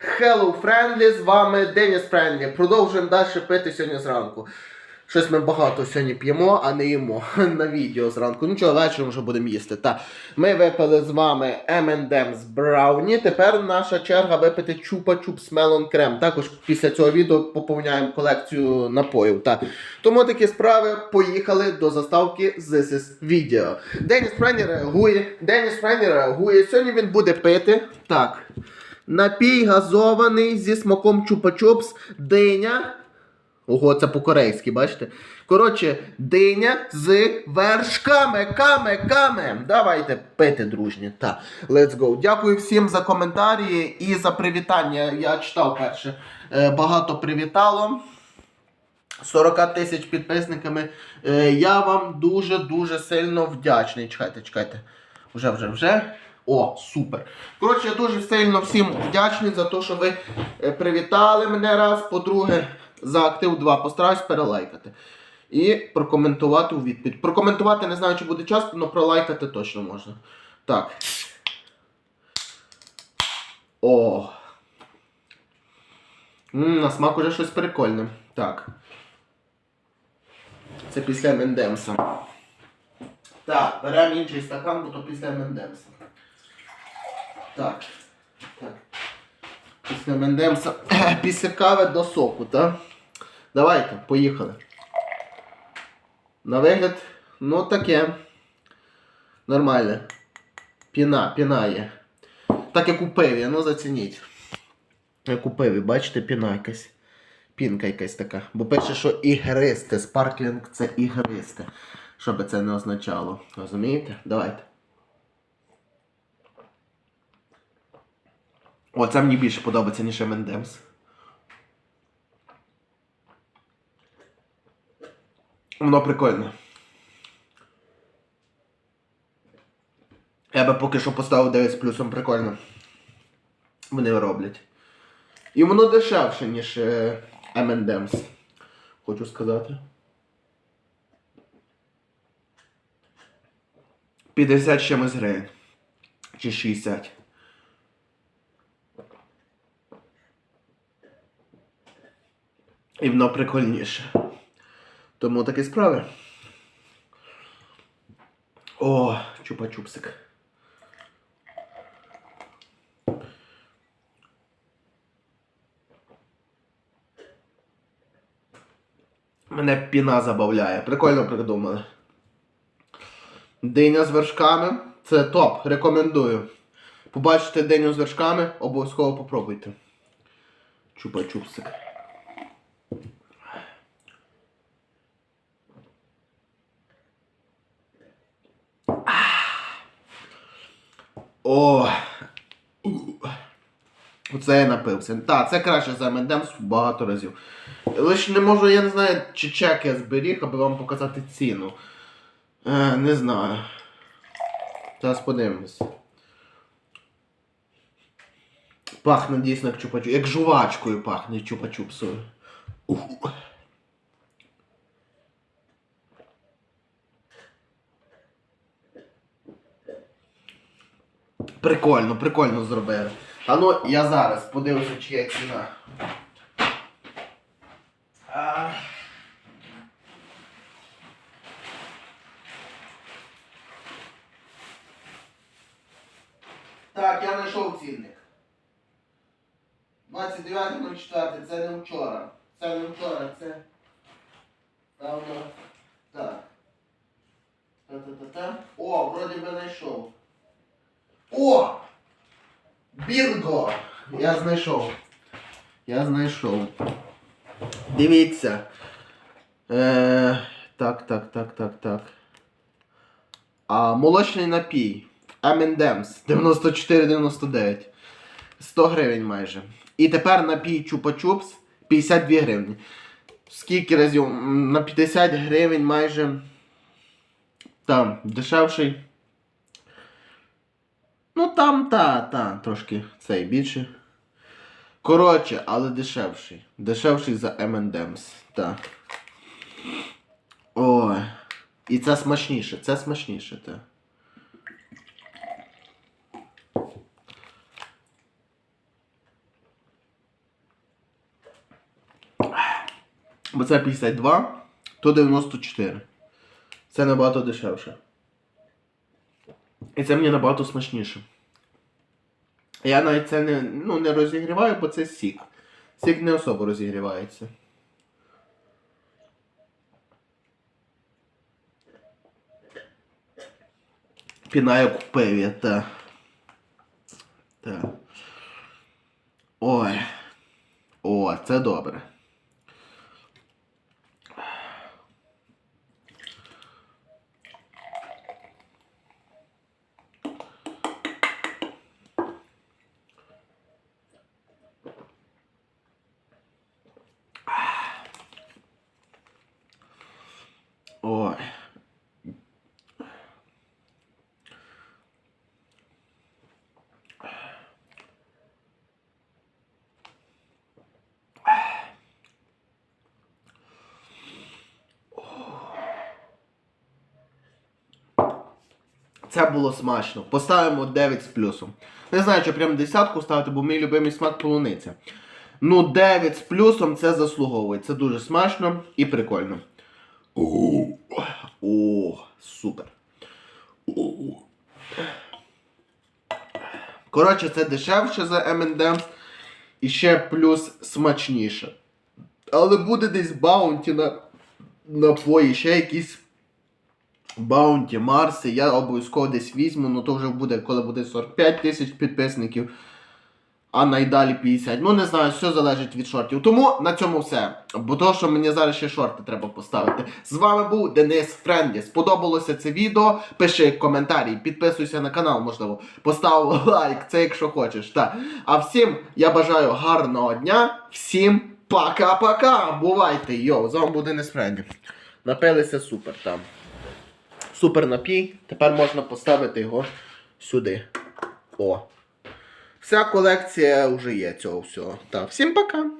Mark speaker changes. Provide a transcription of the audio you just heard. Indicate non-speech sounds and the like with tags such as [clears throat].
Speaker 1: Hello Friendly, з вами Деніс Френдлі. Продовжуємо далі пити сьогодні зранку. Щось ми багато сьогодні п'ємо, а не їмо [laughs] на відео зранку. Нічого, вечором вже будемо їсти. Та. Ми випили з вами M&M's Brownie. Тепер наша черга випити Чупа Чупс Melon Крем. Також після цього відео поповняємо колекцію напоїв. Та. Тому такі справи поїхали до заставки This is Video. Деніс Френдлі реагує. Деніс Френдлі реагує. Сьогодні він буде пити. Так. Напій газований зі смаком чупа-чупс, диня. Ого, це по-корейськи, бачите? Коротше, диня з вершками, каме, каме. Давайте пити дружні. Так, let's go. Дякую всім за коментарі і за привітання. Я читав перше. Е, багато привітало. 40 тисяч підписниками. Е, я вам дуже-дуже сильно вдячний. Чекайте, чекайте. Вже, вже, вже. О, супер. Коротше, я дуже сильно всім вдячний за те, що ви е, привітали мене раз. По-друге, за актив 2 постараюсь перелайкати. І прокоментувати у відповідь. Прокоментувати не знаю, чи буде часто, але пролайкати точно можна. Так. О. М, на смак уже щось прикольне. Так. Це після Мендемса. Так, беремо інший стакан, бо то після Мендемса. Так. Так. Після Мендемса. [clears throat] Після кави до соку, так? Давайте, поїхали. На вигляд, ну таке. Нормальне. Піна, піна є. Так як у пиві, ну зацініть. Як у пиві, бачите, піна якась. Пінка якась така. Бо пише, що ігристе. Спарклінг це ігристе. Що би це не означало. Розумієте? Давайте. О, це мені більше подобається, ніж M&M's. Воно прикольне. Я би поки що поставив 9 з плюсом прикольно. Вони роблять. І воно дешевше, ніж е, M&M's. Хочу сказати. 50 з чимось гривень. Чи 60. І воно прикольніше. Тому такі справи. О, чупа-чупсик. Мене піна забавляє. Прикольно придумали. Диня з вершками. Це топ. Рекомендую. Побачите диню з вершками, обов'язково попробуйте. Чупа-чупсик. О! Оце я напився. Так, це краще за M&M's багато разів. Лише не можу, я не знаю, чи чек я зберіг, аби вам показати ціну. Е, не знаю. Зараз подивимось. Пахне дійсно як чупа Як жувачкою пахне чупа-чупсою. Прикольно, прикольно зробили. А ну, я зараз подивлюся, чи є ціна. А... Так, я знайшов цінник. 29.04, це не вчора. Це не вчора, це. Давно. Так. Та-та-та-та. О, вроді би знайшов. О! Бірго! Я знайшов. Я знайшов. Дивіться. Е, так, так, так, так, так. А, молочний напій. M&M's 94,99. 100 гривень майже. І тепер напій Чупа-Чупс 52 гривні. Скільки разів? На 50 гривень майже. Там, дешевший. Ну там та, та, трошки цей більше. Коротше, але дешевший. Дешевший за M&M's, так. Ой. І це смачніше, це смачніше, так. Бо це 52, то 94. Це набагато дешевше. І це мені набагато смачніше. Я навіть це не, ну, не розігріваю, бо це сік. Сік не особо розігрівається. Піна як у пиві, та. Та. Ой. О, це добре. Ой. Це було смачно. Поставимо 9 з плюсом. Не знаю, чи прям десятку ставити, бо мій любимий смак полуниця. Ну, 9 з плюсом це заслуговує. Це дуже смачно і прикольно. О, супер. Коротше, це дешевше за M&M's і ще плюс смачніше. Але буде десь баунті на напої, ще якісь баунті, Марси. Я обов'язково десь візьму, ну то вже буде, коли буде 45 тисяч підписників, а найдалі 50. Ну не знаю, все залежить від шортів. Тому на цьому все. Бо то, що мені зараз ще шорти треба поставити. З вами був Денис Френді. Сподобалося це відео. Пиши коментарі, підписуйся на канал, можливо. Постав [laughs] лайк, це якщо хочеш. Та. А всім я бажаю гарного дня. Всім пока-пока. Бувайте, йоу, з вами був Денис Френді. Напилися супер там. Супер напій. Тепер можна поставити його сюди. О. Вся колекція вже є цього всього. Та всім пока!